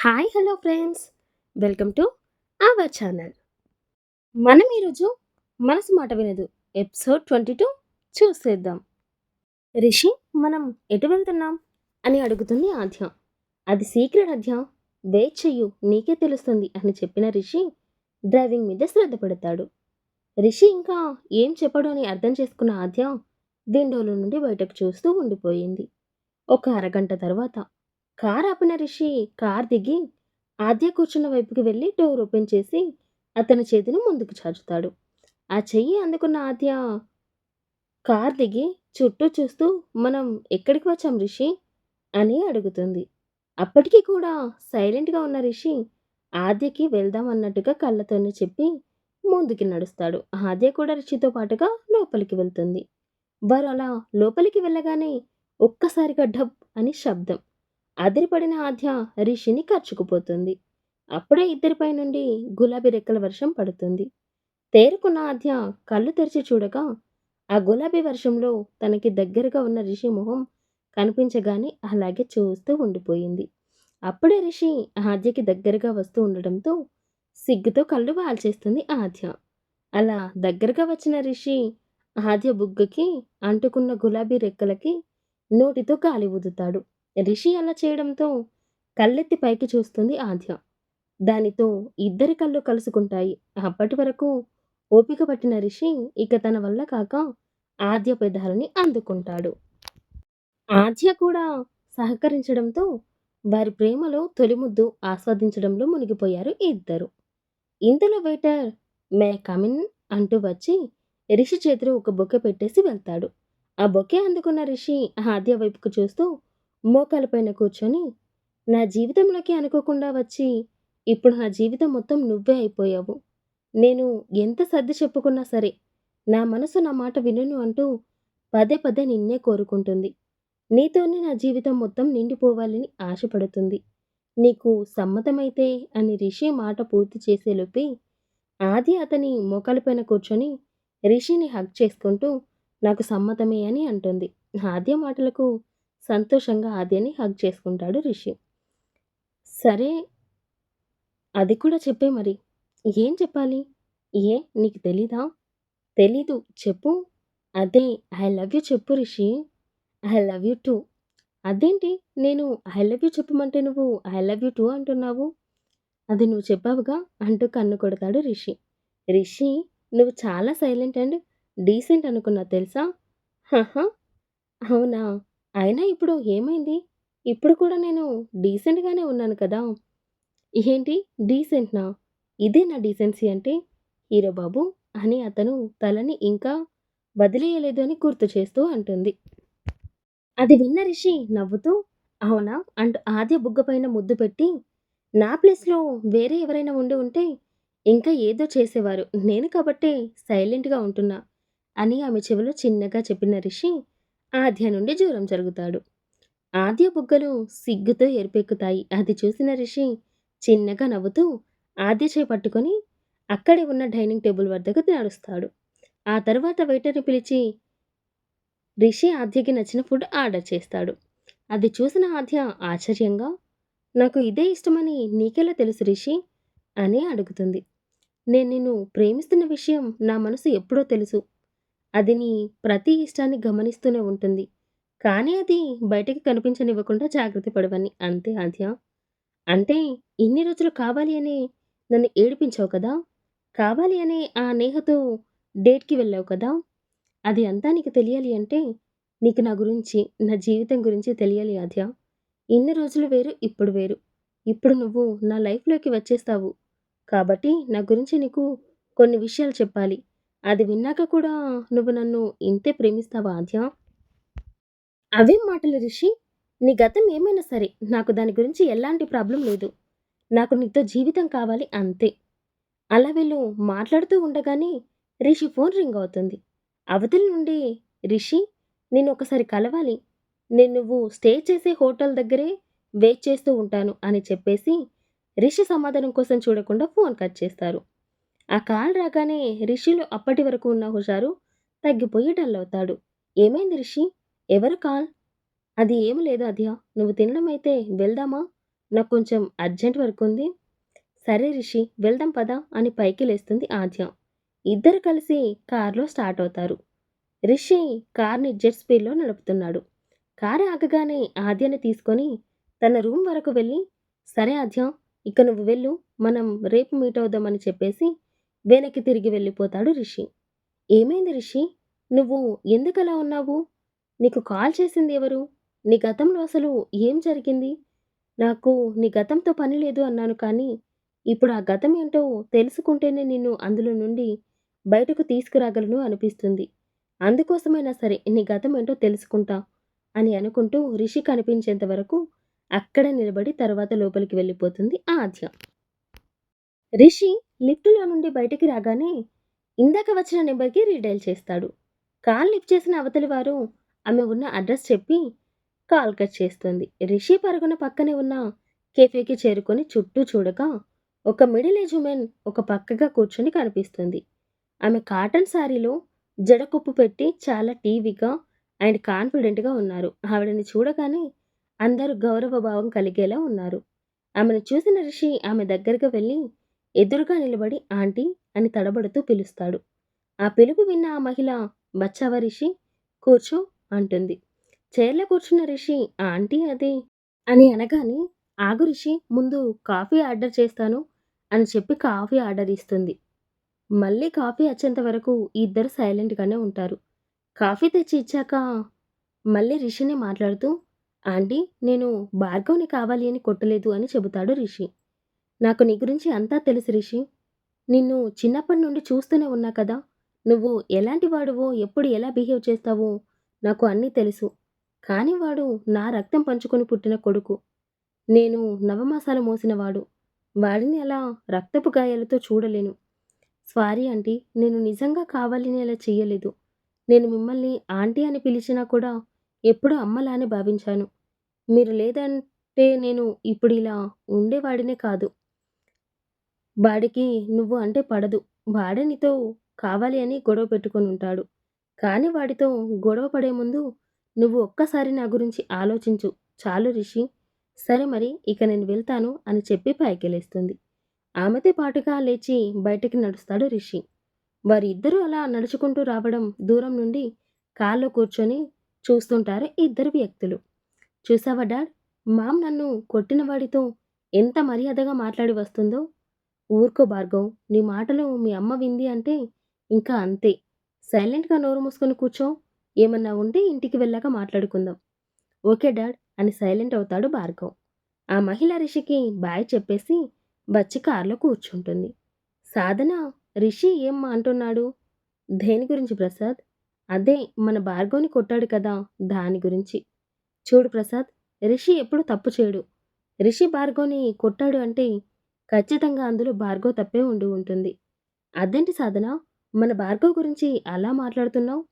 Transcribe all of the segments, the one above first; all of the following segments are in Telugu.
Hi hello friends. Welcome to our channel. మనం ఈరోజు మనసు మాట వినదు ఎపిసోడ్ ట్వంటీ టూ చూసేద్దాం. రిషి మనం ఎటు వెళ్తున్నాం అని అడుగుతుంది ఆధ్య అది సీక్రెట్ ఆధ్య వెయిట్ చెయ్యు నీకే తెలుస్తుంది అని చెప్పిన రిషి డ్రైవింగ్ మీద శ్రద్ధ పెడతాడు. రిషి ఇంకా ఏం చెప్పడు అని అర్థం చేసుకున్న ఆద్య దిండోలు నుండి బయటకు చూస్తూ ఉండిపోయింది. ఒక అరగంట తర్వాత కార్ ఆపిన రిషి కార్ దిగి ఆద్య కూర్చున్న వైపుకి వెళ్ళి డోర్ ఓపెన్ చేసి అతని చేతిని ముందుకు చాచుతాడు. ఆ చెయ్యి అందుకున్న ఆద్య కార్ దిగి చుట్టూ చూస్తూ మనం ఎక్కడికి వచ్చాం రిషి? అని అడుగుతుంది. అప్పటికి కూడా సైలెంట్గా ఉన్న రిషి ఆద్యకి వెళ్దాం అన్నట్టుగా కళ్ళతోనే చెప్పి ముందుకి నడుస్తాడు. ఆద్య కూడా రిషితో పాటుగా లోపలికి వెళ్తుంది. వారు అలా లోపలికి వెళ్ళగానే ఒక్కసారిగా డబ్ అని శబ్దం. అదిరిపడిన ఆద్య రిషిని కరుచుకుపోతుంది. అప్పుడే ఇద్దరిపై నుండి గులాబీ రెక్కల వర్షం పడుతుంది. తేరుకున్న ఆద్య కళ్ళు తెరిచి చూడగా ఆ గులాబీ వర్షంలో తనకి దగ్గరగా ఉన్న రిషి మొహం కనిపించగానే అలాగే చూస్తూ ఉండిపోయింది. అప్పుడే రిషి ఆద్యకి దగ్గరగా వస్తూ ఉండడంతో సిగ్గుతో కళ్ళు వాల్చేస్తుంది ఆద్య. అలా దగ్గరగా వచ్చిన రిషి ఆద్య బుగ్గకి అంటుకున్న గులాబీ రెక్కలకి నోటితో గాలి ఊదుతాడు. రిషి అలా చేయడంతో కళ్ళెత్తి పైకి చూస్తుంది ఆద్య. దానితో ఇద్దరి కళ్ళు కలుసుకుంటాయి. అప్పటి వరకు ఓపిక పట్టిన రిషి ఇక తన వల్ల కాక ఆద్య పెదాలని అందుకుంటాడు. ఆద్య కూడా సహకరించడంతో వారి ప్రేమలో తొలి ముద్దు ఆస్వాదించడంలో మునిగిపోయారు ఇద్దరు. ఇంతలో వెయిటర్ మే కమిన్ అంటూ వచ్చి రిషి చేతిలో ఒక బొకె పెట్టేసి వెళ్తాడు. ఆ బొకే అందుకున్న రిషి ఆద్య వైపుకు చూస్తూ మోకాలపైన కూర్చొని నా జీవితంలోకి అనుకోకుండా వచ్చి ఇప్పుడు నా జీవితం మొత్తం నువ్వే అయిపోయావు. నేను ఎంత సర్ది చెప్పుకున్నా సరే నా మనసు నా మాట వినను అంటూ పదే పదే నిన్నే కోరుకుంటుంది. నీతోనే నా జీవితం మొత్తం నిండిపోవాలని ఆశపడుతుంది. నీకు సమ్మతమైతే అని రిషి మాట పూర్తి చేసేలోపే ఆది అతని మోకాలపైన కూర్చొని రిషిని హక్ చేసుకుంటూ నాకు సమ్మతమే అని అంటుంది. ఆద్య మాటలకు సంతోషంగా ఆద్యని హగ్ చేసుకుంటాడు రిషి. సరే అది కూడా చెప్పే మరి. ఏం చెప్పాలి? ఏ? నీకు తెలీదా? తెలీదు. చెప్పు. అదే ఐ లవ్ యూ చెప్పు Rishi. I love you too అదేంటి? నేను ఐ లవ్ యూ చెప్పమంటే నువ్వు ఐ లవ్ యూ టూ అంటున్నావు? అది నువ్వు చెప్పావుగా? అంటూ కన్ను కొడతాడు రిషి. రిషి నువ్వు చాలా సైలెంట్ అండ్ డీసెంట్ అనుకున్నా తెలుసా? అవునా? అయినా ఇప్పుడు ఏమైంది? ఇప్పుడు కూడా నేను డీసెంట్గానే ఉన్నాను కదా. ఏంటి? డీసెంట్నా? ఇదే నా డీసెన్సీ అంటే హీరో బాబు అని అతను తలని ఇంకా వదిలేయలేదు అని గుర్తు చేస్తూ అంటుంది. అది విన్న రిషి నవ్వుతూ అవునా? అంటూ ఆద్య బుగ్గ పైన ముద్దు పెట్టి నా ప్లేస్లో వేరే ఎవరైనా ఉండి ఉంటే ఇంకా ఏదో చేసేవారు. నేను కాబట్టే సైలెంట్గా ఉంటున్నా అని ఆమె చెవిలో చిన్నగా చెప్పిన రిషి ఆద్య నుండి దూరం జరుగుతాడు. ఆద్య బుగ్గలు సిగ్గుతో ఎరిపెక్కుతాయి అది చూసిన రిషి చిన్నగా నవ్వుతూ ఆద్య చేయి పట్టుకొని అక్కడే ఉన్న డైనింగ్ టేబుల్ వద్దకు నడుస్తాడు. ఆ తర్వాత వెయిటర్ని పిలిచి రిషి ఆద్యకి నచ్చిన ఫుడ్ ఆర్డర్ చేస్తాడు. అది చూసిన ఆద్య ఆశ్చర్యంగా నాకు ఇదే ఇష్టమని నీకెలా తెలుసు రిషి? అని అడుగుతుంది. నేను నిన్ను ప్రేమిస్తున్న విషయం నా మనసు ఎప్పుడో తెలుసు. అది నీ ప్రతి ఇష్టాన్ని గమనిస్తూనే ఉంటుంది. కానీ అది బయటకి కనిపించనివ్వకుండా జాగ్రత్త పడవని. అంతే ఆద్య. అంటే ఇన్ని రోజులు కావాలి అని నన్ను ఏడిపించావు కదా? కావాలి అనే ఆ నేహతో డేట్కి వెళ్ళావు కదా? అది అంతా నీకు తెలియాలి అంటే నీకు నా గురించి నా జీవితం గురించి తెలియాలి ఆద్య. ఇన్ని రోజులు వేరు ఇప్పుడు వేరు. ఇప్పుడు నువ్వు నా లైఫ్లోకి వచ్చేస్తావు. కాబట్టి నా గురించి నీకు కొన్ని విషయాలు చెప్పాలి. అది విన్నాక కూడా నువ్వు నన్ను ఇంతే ప్రేమిస్తావా ఆద్య? అవేం మాటలు రిషి. నీ గతం ఏమైనా సరే నాకు దాని గురించి ఎలాంటి ప్రాబ్లం లేదు. నాకు నీతో జీవితం కావాలి అంతే. అలా వీళ్ళు మాట్లాడుతూ ఉండగానే రిషి ఫోన్ రింగ్ అవుతుంది. అవతల నుండి రిషి నేను ఒకసారి కలవాలి. నేను నువ్వు స్టే చేసే హోటల్ దగ్గరే వెయిట్ చేస్తూ ఉంటాను అని చెప్పేసి రిషి సమాధానం కోసం చూడకుండా ఫోన్ కట్ చేస్తారు. ఆ కాల్ రాగానే రిషిలో అప్పటి వరకు ఉన్న హుషారు తగ్గిపోయి డల్ అవుతాడు ఏమైంది రిషి? ఎవరు కాల్? అది ఏమి లేదు అధ్యా నువ్వు తినడం అయితే వెళ్దామా? నాకు కొంచెం అర్జెంట్ వర్క్ ఉంది. సరే రిషి వెళ్దాం పదా అని పైకి లేస్తుంది ఆద్య. ఇద్దరు కలిసి కారులో స్టార్ట్ అవుతారు. రిషి కార్ని జెట్ స్పీడ్లో నడుపుతున్నాడు. కారు ఆగగానే ఆద్యని తీసుకొని తన రూమ్ వరకు వెళ్ళి సరే ఆద్య ఇక నువ్వు వెళ్ళు మనం రేపు మీట్ అవుదామని చెప్పేసి వెనక్కి తిరిగి వెళ్ళిపోతాడు రిషి. ఏమైంది రిషి? నువ్వు ఎందుకలా ఉన్నావు? నీకు కాల్ చేసింది ఎవరు? నీ గతంలో అసలు ఏం జరిగింది? నాకు నీ గతంతో పని లేదు అన్నాను కానీ ఇప్పుడు ఆ గతం ఏంటో తెలుసుకుంటేనే నిన్ను అందులో నుండి బయటకు తీసుకురాగలను అనిపిస్తుంది. అందుకోసమైనా సరే నీ గతం ఏంటో తెలుసుకుంటా అని అనుకుంటూ రిషి కనిపించేంత వరకు అక్కడే నిలబడి తర్వాత లోపలికి వెళ్ళిపోతుంది ఆద్య. రిషి లిఫ్టులో నుండి బయటికి రాగానే ఇందాక వచ్చిన నెంబర్కి రీడైల్ చేస్తాడు. కాల్ లిఫ్ట్ చేసిన అవతలి వారు ఆమె ఉన్న అడ్రస్ చెప్పి కాల్ కట్ చేస్తుంది. రిషి పరుగున పక్కనే ఉన్న కేఫేకి చేరుకొని చుట్టూ చూడగా ఒక మిడిల్ ఏజ్ ఉమెన్ ఒక పక్కగా కూర్చొని కనిపిస్తుంది. ఆమె కాటన్ శారీలో జడకొప్పు పెట్టి చాలా టీవీగా అండ్ కాన్ఫిడెంట్గా ఉన్నారు. ఆవిడని చూడగానే అందరూ గౌరవ భావం కలిగేలా ఉన్నారు. ఆమెను చూసిన రిషి ఆమె దగ్గరకు వెళ్ళి ఎదురుగా నిలబడి ఆంటీ అని తడబడుతూ పిలుస్తాడు. ఆ పిలుపు విన్న ఆ మహిళ బచ్చావ రిషి కూర్చో అంటుంది. చైర్లో కూర్చున్న రిషి ఆంటీ అది అని అనగానే ఆగు రిషి ముందు కాఫీ ఆర్డర్ చేస్తాను అని చెప్పి కాఫీ ఆర్డర్ ఇస్తుంది. మళ్ళీ కాఫీ వచ్చేంత వరకు ఇద్దరు సైలెంట్గానే ఉంటారు. కాఫీ తెచ్చి ఇచ్చాక మళ్ళీ రిషిని మాట్లాడుతూ ఆంటీ నేను భార్గవ్ని కావాలి అని కొట్టలేదు అని చెబుతాడు రిషి. నాకు నీ గురించి అంతా తెలుసు రిషి. నిన్ను చిన్నప్పటి నుండి చూస్తూనే ఉన్నా కదా. నువ్వు ఎలాంటి వాడువో ఎప్పుడు ఎలా బిహేవ్ చేస్తావో నాకు అన్నీ తెలుసు. కానీ వాడు నా రక్తం పంచుకొని పుట్టిన కొడుకు. నేను నవమాసాలు మోసినవాడు. వాడిని అలా రక్తపు గాయాలతో చూడలేను. సారీ ఆంటీ నేను నిజంగా కావాలని అలా చెయ్యలేదు. నేను మిమ్మల్ని ఆంటీ అని పిలిచినా కూడా ఎప్పుడూ అమ్మలానే భావించాను. మీరు లేదంటే నేను ఇప్పుడు ఇలా ఉండేవాడినే కాదు. వాడికి నువ్వు అంటే పడదు. వాడే నీతో కావాలి అని గొడవ పెట్టుకొని ఉంటాడు. కానీ వాడితో గొడవ పడే ముందు నువ్వు ఒక్కసారి నా గురించి ఆలోచించు. చాలు రిషి. సరే మరి ఇక నేను వెళ్తాను అని చెప్పి పైకెలేస్తుంది. ఆమెతో పాటుగా లేచి బయటకి నడుస్తాడు రిషి. వారిద్దరూ అలా నడుచుకుంటూ రావడం దూరం నుండి కాల్లో కూర్చొని చూస్తుంటారు ఇద్దరు వ్యక్తులు. చూసావా డాడ్? మామ్ నన్ను కొట్టిన వాడితో ఎంత మర్యాదగా మాట్లాడి వస్తుందో ఊరుకో భార్గవ్ నీ మాటలు మీ అమ్మ వింది అంటే ఇంకా అంతే. సైలెంట్గా నోరు మూసుకొని కూర్చో. ఏమన్నా ఉంటే ఇంటికి వెళ్ళాక మాట్లాడుకుందాం. ఓకే డాడ్ అని సైలెంట్ అవుతాడు భార్గవ్. ఆ మహిళ రిషికి బాయ్ చెప్పేసి వచ్చి కారులో కూర్చుంటుంది. సాధన రిషి ఏం అంటున్నాడు? దేని గురించి ప్రసాద్? అదే మన భార్గవ్ని కొట్టాడు కదా దాని గురించి. చూడు ప్రసాద్ రిషి ఎప్పుడు తప్పు చేయడు. రిషి భార్గవ్ని కొట్టాడు అంటే ఖచ్చితంగా అందులో భార్గవ్ తప్పే ఉండి ఉంటుంది. అదేంటి సాధన? మన భార్గవ్ గురించి అలా మాట్లాడుతున్నావు?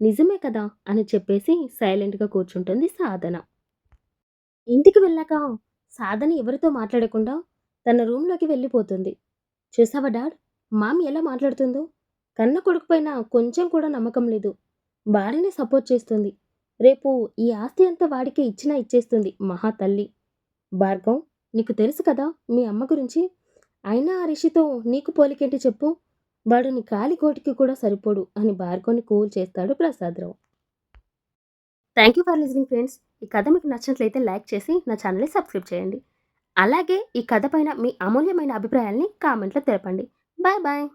నిజమే కదా? అని చెప్పేసి సైలెంట్గా కూర్చుంటుంది సాధన. ఇంటికి వెళ్ళాక సాధన ఎవరితో మాట్లాడకుండా తన రూమ్లోకి వెళ్ళిపోతుంది. చూసావా డాడ్? మామి ఎలా మాట్లాడుతుందో? కన్న కొడుకుపైన కొంచెం కూడా నమ్మకం లేదు. వాడిని సపోర్ట్ చేస్తుంది. రేపు ఈ ఆస్తి అంతా వాడికి ఇచ్చినా ఇచ్చేస్తుంది మహా తల్లి. భార్గవ్ నీకు తెలుసు కదా మీ అమ్మ గురించి. అయినా ఆ రిషితో నీకు పోలికేంటి చెప్పు. వాడు నీ కాలి కోటికి కూడా సరిపోడు అని భార్గవ్ని కూల్ చేస్తాడు Prasadarao. Thank you for listening friends. ఈ కథ మీకు నచ్చినట్లయితే లైక్ చేసి నా ఛానల్ని సబ్స్క్రైబ్ చేయండి. అలాగే ఈ కథ పైన మీ అమూల్యమైన అభిప్రాయాల్ని కామెంట్లో తెలపండి. Bye bye.